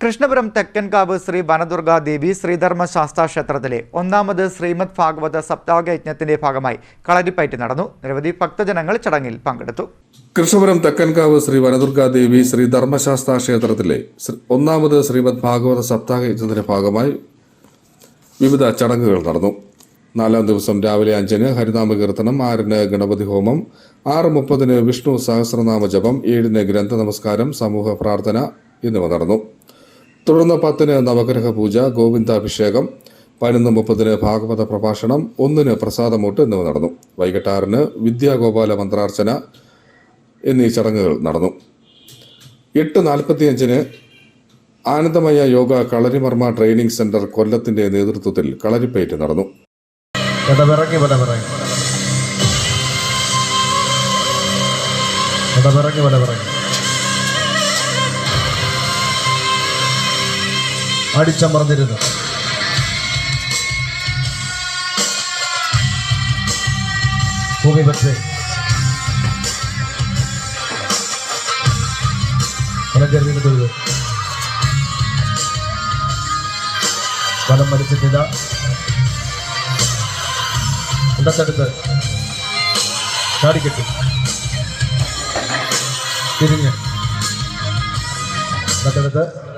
കൃഷ്ണപുരം തെക്കൻകാവ് ശ്രീ വനദുർഗാ ദേവി ശ്രീധർമ്മ ശാസ്താ ക്ഷേത്രത്തിലെ ഒന്നാമത് ശ്രീമദ് ഭാഗവത സപ്താഹ യജ്ഞത്തിന്റെ ഭാഗമായി കളരിപ്പയറ്റ് നടന്നു. നിരവധി ഭക്തജനങ്ങൾ ചടങ്ങിൽ പങ്കെടുത്തു. കൃഷ്ണപുരം തെക്കൻകാവ് ശ്രീ വനദുർഗാദേവി ശ്രീ ധർമ്മശാസ്ത്ര ക്ഷേത്രത്തിലെ ഒന്നാമത് ശ്രീമദ് ഭാഗവത സപ്താഹ യജ്ഞത്തിന്റെ ഭാഗമായി വിവിധ ചടങ്ങുകൾ നടന്നു. നാലാം ദിവസം രാവിലെ അഞ്ചിന് ഹരിനാമ കീർത്തനം ആറിന് ഗണപതി ഹോമം ആറ് മുപ്പതിന് വിഷ്ണു സഹസ്രനാമ ജപം ഏഴിന് ഗ്രന്ഥ നമസ്കാരം സമൂഹ പ്രാർത്ഥന എന്നിവ നടന്നു. തുടർന്ന് പത്തിന് നവഗ്രഹ പൂജ ഗോവിന്ദാഭിഷേകം പതിനൊന്ന് മുപ്പതിന് ഭാഗവത പ്രഭാഷണം ഒന്നിന് പ്രസാദമൂട്ട് എന്നിവ നടന്നു. വൈകിട്ട് ആറിന് വിദ്യാഗോപാല മന്ത്രാർച്ചന എന്നീ ചടങ്ങുകൾ നടന്നു. എട്ട് നാൽപ്പത്തിയഞ്ചിന് ആനന്ദമയ യോഗ കളരിമർമ്മ ട്രെയിനിംഗ് സെന്റർ കൊല്ലത്തിന്റെ നേതൃത്വത്തിൽ കളരിപ്പേറ്റ് നടന്നു. ഇടപിറങ്ങി വലപിറങ്ങി ഇടപിറങ്ങി വലപിറങ്ങി അടിച്ചമർന്നിരുന്നു. ഭൂമി പക്ഷേ വലം ഫലം മരിച്ചിട്ടില്ല ഇടത്തെടുത്ത് ചാടിക്കെട്ടി. തിരിഞ്ഞ്. ഇടത്തെടുത്ത്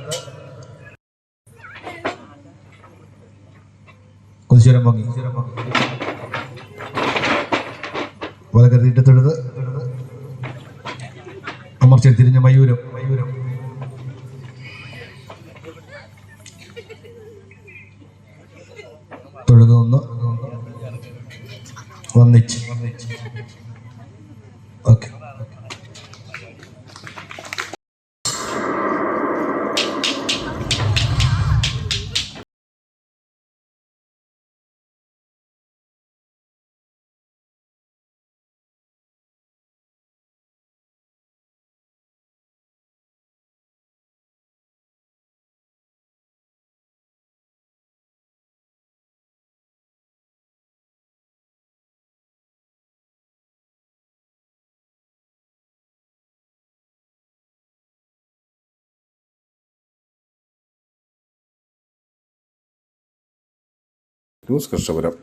കുതിശീരം പൊങ്ങി. വലകരുതി ഇടത്തെടുത്ത്. അമർച്ചയിൽ തിരിഞ്ഞ മയൂരം. മയൂരം വന്നിച്ച്. ഓക്കെ. ന്യൂസ് കൃഷ്ണപുരം